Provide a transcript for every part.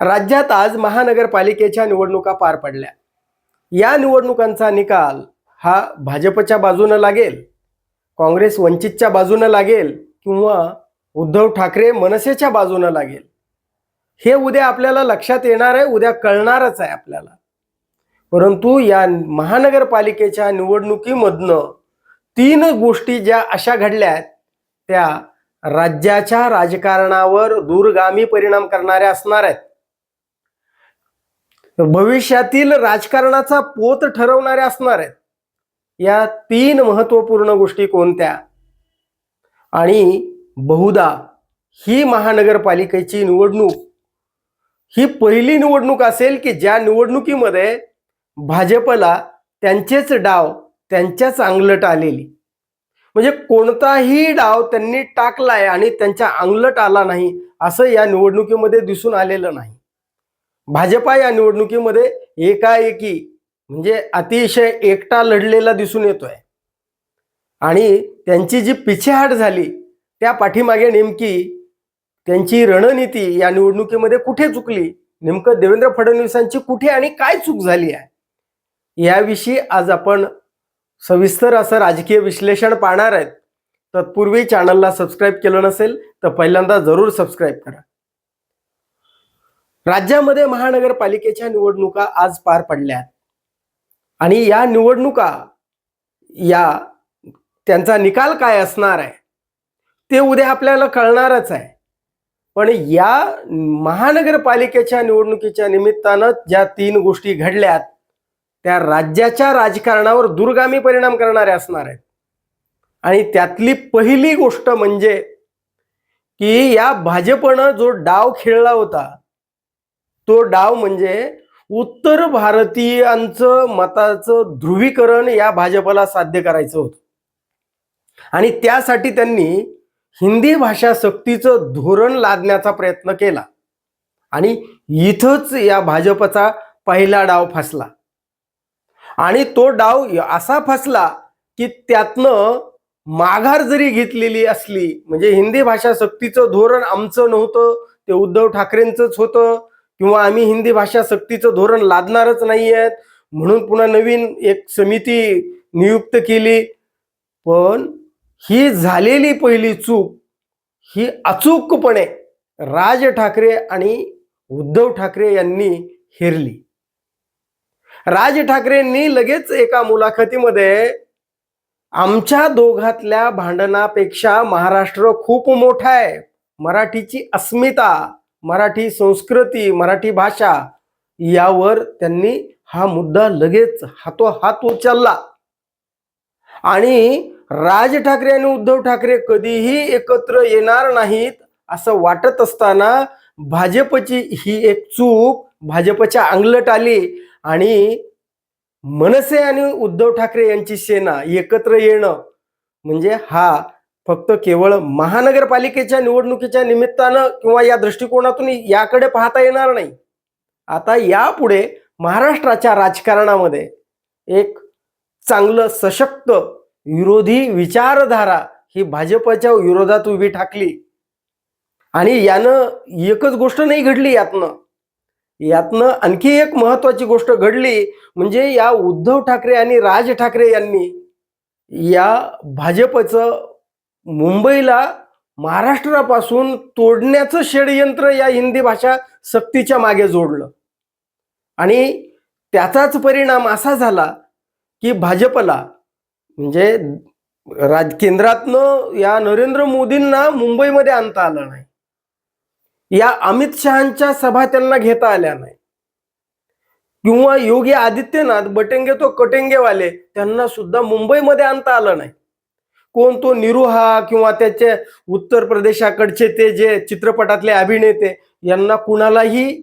राज्यात आज महानगरपालिकेच्या निवडणुका पार पडल्या. या निवडणुकांचा निकाल हा भाजपच्या बाजूनं लागेल काँग्रेस वंचितच्या बाजूनं लागेल किंवा उद्धव ठाकरे मनसेच्या बाजूनं लागेल. हे उद्या आपल्याला लक्षात येणार आहे उद्या कळणारच आहे आपल्याला. परंतु या महानगरपालिकेच्या निवडणुकीमधनं तीन गोष्टी ज्या अशा घडल्या आहेत त्या राज्याच्या राजकारणावर दूरगामी परिणाम करणाऱ्या असणार आहेत. भविष्यातील राजकारणाचा पोत ठरवणाऱ्या असणार आहेत. या तीन महत्त्वपूर्ण गोष्टी कोणत्या? आणि बहुधा ही महानगरपालिकेची निवडणूक ही पहिली निवडणूक असेल की ज्या निवडणुकीमध्ये भाजपला त्यांचेच डाव त्यांच्याच अंगलट आलेली. म्हणजे कोणताही डाव त्यांनी टाकलाय आणि त्यांच्या अंगलट आला नाही असं या निवडणुकीमध्ये दिसून आलेलं नाही. भाजपा या निवडणुकीमध्ये एकाएकी म्हणजे अतिशय एकटा लढलेला दिसून येतोय. आणि त्यांची जी पिछेहाट झाली त्या पाठीमागे नेमकी त्यांची रणनीती या निवडणुकीमध्ये कुठे चुकली? नेमकं देवेंद्र फडणवीसांची कुठे आणि काय चूक झाली आहे? याविषयी आज आपण सविस्तर असं राजकीय विश्लेषण पाहणार आहेत. तत्पूर्वी चॅनलला सबस्क्राईब केलं नसेल तर पहिल्यांदा जरूर सबस्क्राईब करा. राज्यामध्ये महानगरपालिकेच्या निवडणुका आज पार पडल्या आणि या निवडणुका या त्यांचा निकाल काय असणार आहे? ते उद्या आपल्याला कळणारच आहे. पण या महानगरपालिकेच्या निवडणुकीच्या निमित्तानं ज्या तीन गोष्टी घडल्यात त्या राज्याच्या राजकारणावर दूरगामी परिणाम करणाऱ्या असणार आहेत. आणि त्यातली पहिली गोष्ट म्हणजे की या भाजपनं जो डाव खेळला होता तो डाव म्हणजे उत्तर भारतीयांचं मताचं ध्रुवीकरण या भाजपला साध्य करायचं होतं. आणि त्यासाठी त्यांनी हिंदी भाषा सक्तीचं धोरण लादण्याचा प्रयत्न केला. आणि इथंच या भाजपचा पहिला डाव फसला. आणि तो डाव असा फसला की त्यातनं माघार जरी घेतलेली असली म्हणजे हिंदी भाषा सक्तीचं धोरण आमचं नव्हतं ते उद्धव ठाकरेंचंच होतं किंवा आम्ही हिंदी भाषा सक्तीचं धोरण लादणारच नाही आहेत म्हणून पुन्हा नवीन एक समिती नियुक्त केली. पण ही झालेली पहिली चूक ही अचूकपणे राज ठाकरे आणि उद्धव ठाकरे यांनी हेरली. राज ठाकरेंनी लगेच एका मुलाखतीमध्ये आमच्या दोघातल्या भांडणापेक्षा महाराष्ट्र खूप मोठा आहे मराठीची अस्मिता. मराठी संस्कृती मराठी भाषा यावर त्यांनी हा मुद्दा लगेच हातोहात उचलला. आणि राज ठाकरे आणि उद्धव ठाकरे कधीही एकत्र येणार नाहीत असं वाटत असताना भाजपची ही एक चूक भाजपच्या अंगलट आली आणि मनसे आणि उद्धव ठाकरे यांची सेना एकत्र येणं म्हणजे हा फक्त केवळ महानगरपालिकेच्या निवडणुकीच्या निमित्तानं किंवा या दृष्टिकोनातून याकडे पाहता येणार नाही. आता यापुढे महाराष्ट्राच्या राजकारणामध्ये एक चांगलं सशक्त विरोधी विचारधारा ही भाजपच्या विरोधात उभी ठाकली. आणि यानं एकच गोष्ट नाही घडली यातनं. यातनं आणखी एक महत्वाची गोष्ट घडली म्हणजे या उद्धव ठाकरे आणि राज ठाकरे यांनी या भाजपचं मुंबईला महाराष्ट्रापासून तोडण्याचं षडयंत्र या हिंदी भाषा सक्तीच्या मागे जोडलं. आणि त्याचाच परिणाम असा झाला की भाजपला म्हणजे राज केंद्रातनं या नरेंद्र मोदींना मुंबईमध्ये आणता आलं नाही. या अमित शहाच्या सभा त्यांना घेता आल्या नाही. किंवा योगी आदित्यनाथ बटेंगे तो कटेंगेवाले त्यांना सुद्धा मुंबईमध्ये आणता आलं नाही. कोण तो निरुहा किंवा त्याचे उत्तर प्रदेशाकडचे ते जे चित्रपटातले अभिनेते यांना कुणालाही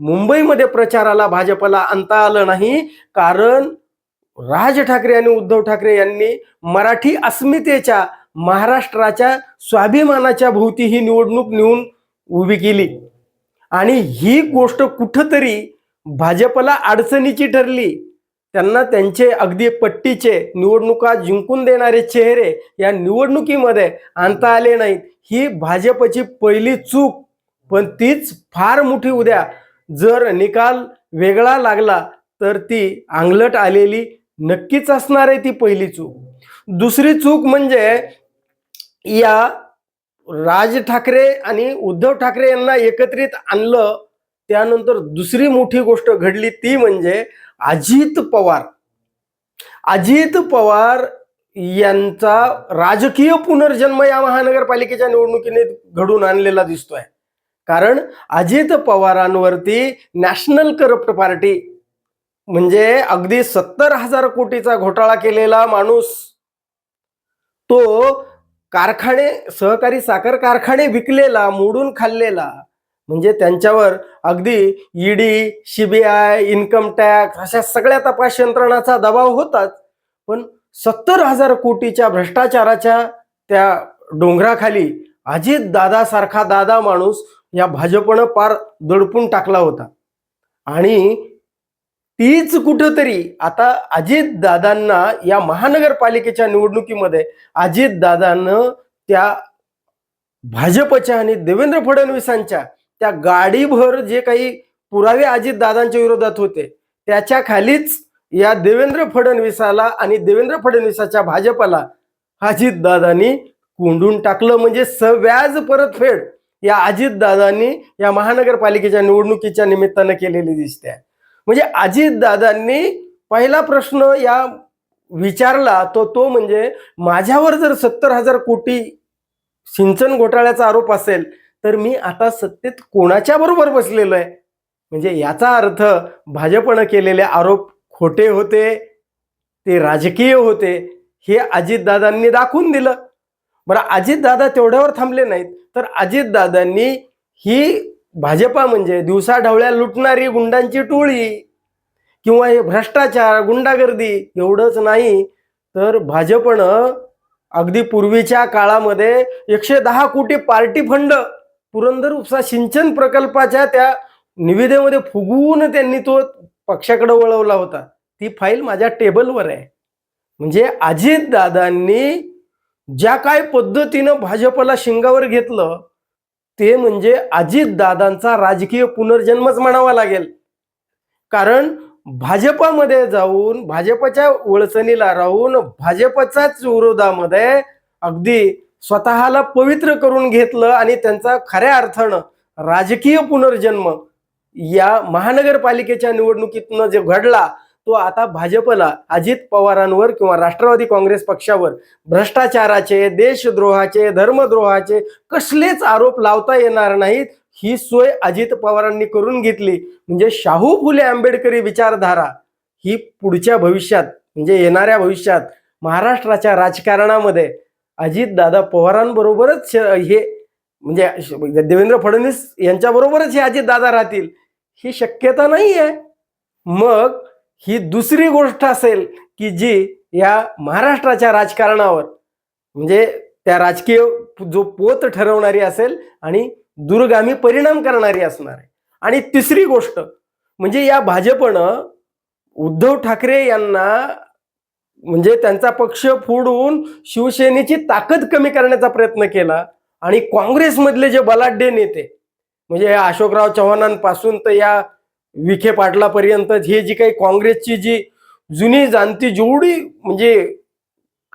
मुंबईमध्ये प्रचाराला भाजपला आणता आलं नाही. कारण राज ठाकरे आणि उद्धव ठाकरे यांनी मराठी अस्मितेच्या महाराष्ट्राच्या स्वाभिमानाच्या भोवती ही निवडणूक नेऊन उभी केली. आणि ही गोष्ट कुठंतरी भाजपला अडचणीची ठरली. त्यांना त्यांचे अगदी पट्टीचे निवडणुका जिंकून देणारे चेहरे या निवडणुकीमध्ये आणता आले नाहीत. ही भाजपची पहिली चूक. पण तीच फार मोठी उद्या. जर निकाल वेगळा लागला तर ती आंगलट आलेली नक्कीच असणार आहे ती पहिली चूक. दुसरी चूक म्हणजे या राज ठाकरे आणि उद्धव ठाकरे यांना एकत्रित आणलं त्यानंतर दुसरी मोठी गोष्ट घडली ती म्हणजे अजित पवार. अजित पवार यांचा राजकीय पुनर्जन्म या महानगरपालिकेच्या निवडणुकीने घडून आणलेला दिसतोय. कारण अजित पवारांवरती नॅशनल करप्ट पार्टी म्हणजे अगदी सत्तर हजार कोटीचा घोटाळा केलेला माणूस तो कारखाने सहकारी साखर कारखाने विकलेला मोडून खाल्लेला म्हणजे त्यांच्यावर अगदी ईडी सीबीआय इन्कम टॅक्स अशा सगळ्या तपास यंत्रणाचा दबाव होताच. पण सत्तर हजार कोटीच्या भ्रष्टाचाराच्या त्या डोंगराखाली अजित दादासारखा दादा माणूस या भाजपनं पार दडपून टाकला होता. आणि तीच कुठंतरी आता अजित दादांना या महानगरपालिकेच्या निवडणुकीमध्ये अजित दादानं त्या भाजपच्या आणि देवेंद्र फडणवीसांच्या त्या गाडीभर जे काही पुरावे अजित दादांच्या विरोधात होते त्याच्या खालीच या देवेंद्र फडणवीसाला आणि देवेंद्र फडणवीसाच्या भाजपला अजित दादांनी कोंडून टाकलं. म्हणजे सव्याज परतफेड या अजित दादांनी या महानगरपालिकेच्या निवडणुकीच्या निमित्तानं केलेली दिसते. म्हणजे अजित दादांनी पहिला प्रश्न या विचारला तो तो म्हणजे माझ्यावर जर सत्तर हजार कोटी सिंचन घोटाळ्याचा आरोप असेल तर मी आता सत्तेत कोणाच्या बरोबर बसलेलो आहे? म्हणजे याचा अर्थ भाजपनं केलेले आरोप खोटे होते ते राजकीय होते हे अजितदादांनी दाखवून दिलं. बरं अजितदादा तेवढ्यावर थांबले नाहीत. तर अजितदादांनी ही भाजपा म्हणजे दिवसा ढवळ्या लुटणारी गुंडांची टोळी किंवा हे भ्रष्टाचार गुंडागर्दी एवढंच नाही. तर भाजपनं अगदी पूर्वीच्या काळामध्ये एकशे दहा कोटी पार्टी फंड पुरंदर उपसा सिंचन प्रकल्पाच्या त्या निविदेमध्ये फुगवून त्यांनी तो पक्षाकडे वळवला होता. ती फाईल माझ्या टेबलवर आहे. म्हणजे अजित दादांनी ज्या काय पद्धतीनं भाजपला शिंगावर घेतलं ते म्हणजे अजित दादांचा राजकीय पुनर्जन्मच म्हणावा लागेल. कारण भाजपामध्ये जाऊन भाजपच्या वळचणीला राहून भाजपच्याच विरोधामध्ये अगदी स्वतःला पवित्र करून घेतलं आणि त्यांचा खऱ्या अर्थानं राजकीय पुनर्जन्म या महानगरपालिकेच्या निवडणुकीतनं जे घडला तो आता भाजपला अजित पवारांवर किंवा राष्ट्रवादी काँग्रेस पक्षावर भ्रष्टाचाराचे देशद्रोहाचे धर्मद्रोहाचे कसलेच आरोप लावता येणार नाहीत ही सोय अजित पवारांनी करून घेतली. म्हणजे शाहू फुले आंबेडकरी विचारधारा ही पुढच्या भविष्यात म्हणजे येणाऱ्या भविष्यात महाराष्ट्राच्या राजकारणामध्ये अजितदादा पवारांबरोबरच हे म्हणजे देवेंद्र फडणवीस यांच्याबरोबरच हे अजितदादा राहतील ही शक्यता नाही आहे मग ही दुसरी गोष्ट असेल की जी या महाराष्ट्राच्या राजकारणावर म्हणजे त्या राजकीय जो पोत ठरवणारी असेल आणि दूरगामी परिणाम करणारी असणार आहे. आणि तिसरी गोष्ट म्हणजे या भाजपनं उद्धव ठाकरे यांना म्हणजे त्यांचा पक्ष फोडून शिवसेनेची ताकद कमी करण्याचा प्रयत्न केला आणि काँग्रेसमधले जे बलाढ्य नेते म्हणजे या अशोकराव चव्हाणांपासून तर या विखे पाटलापर्यंत हे जी काही काँग्रेसची जी जुनी जाणती जेवढी म्हणजे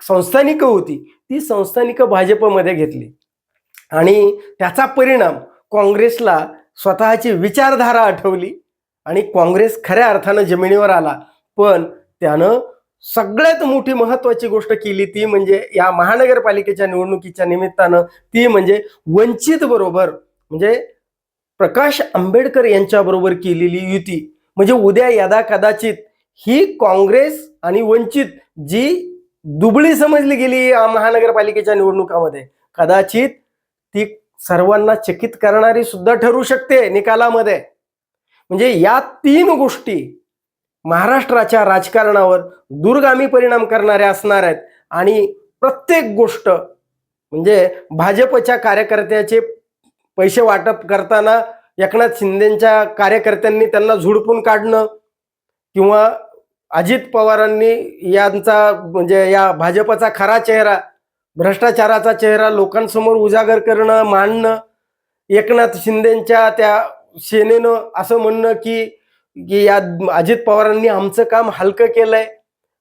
संस्थानिकं होती ती संस्थानिकं भाजपमध्ये घेतली. आणि त्याचा परिणाम काँग्रेसला स्वतःची विचारधारा आठवली आणि काँग्रेस खऱ्या अर्थानं जमिनीवर आला. पण त्यानं सगळ्यात मोठी महत्वाची गोष्ट केली ती म्हणजे या महानगरपालिकेच्या निवडणुकीच्या निमित्तानं ती म्हणजे वंचित बरोबर म्हणजे प्रकाश आंबेडकर यांच्याबरोबर केलेली युती. म्हणजे उद्या यदा कदाचित ही काँग्रेस आणि वंचित जी दुबळी समजली गेली या महानगरपालिकेच्या निवडणुकामध्ये कदाचित ती सर्वांना चकित करणारी सुद्धा ठरू शकते निकालामध्ये. म्हणजे या तीन गोष्टी महाराष्ट्राच्या राजकारणावर दूरगामी परिणाम करणाऱ्या असणार आहेत. आणि प्रत्येक गोष्ट म्हणजे भाजपच्या कार्यकर्त्याचे पैसे वाटप करताना एकनाथ शिंदेच्या कार्यकर्त्यांनी त्यांना झुडपून काढणं किंवा अजित पवारांनी यांचा म्हणजे या भाजपचा खरा चेहरा भ्रष्टाचाराचा चेहरा लोकांसमोर उजागर करणं मांडणं एकनाथ शिंदेच्या त्या सेनेनं असं म्हणणं की की या अजित पवारांनी आमचं काम हलकं केलंय.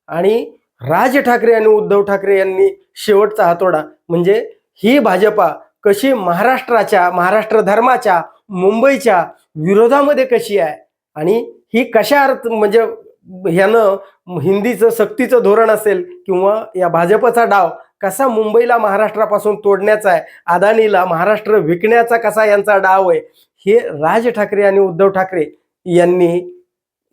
आणि राज ठाकरे आणि उद्धव ठाकरे यांनी शेवटचा हातोडा. म्हणजे ही भाजपा कशी महाराष्ट्राच्या महाराष्ट्र धर्माच्या मुंबईच्या विरोधामध्ये कशी आहे? आणि ही कशा अर्थ म्हणजे ह्यानं हिंदीचं सक्तीचं धोरण असेल किंवा या भाजपचा डाव कसा मुंबईला महाराष्ट्रापासून तोडण्याचा आहे अदानीला महाराष्ट्र विकण्याचा कसा यांचा डाव आहे हे राज ठाकरे आणि उद्धव ठाकरे यांनी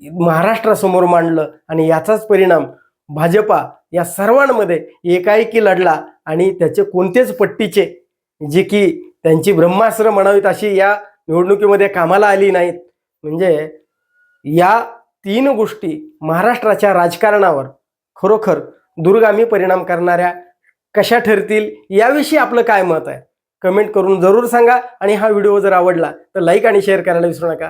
महाराष्ट्रासमोर मांडलं आणि याचाच परिणाम भाजपा या सर्वांमध्ये एकाएकी लढला आणि त्याचे कोणतेच पट्टीचे जे की त्यांची ब्रह्मास्त्र म्हणावीत अशी या निवडणुकीमध्ये कामाला आली नाहीत. म्हणजे या तीन गोष्टी महाराष्ट्राच्या राजकारणावर खरोखर दुर्गामी परिणाम करणाऱ्या कशा ठरतील याविषयी आपलं काय मत आहे? कमेंट करून जरूर सांगा आणि हा व्हिडिओ जर आवडला तर लाईक आणि शेअर करायला विसरू नका.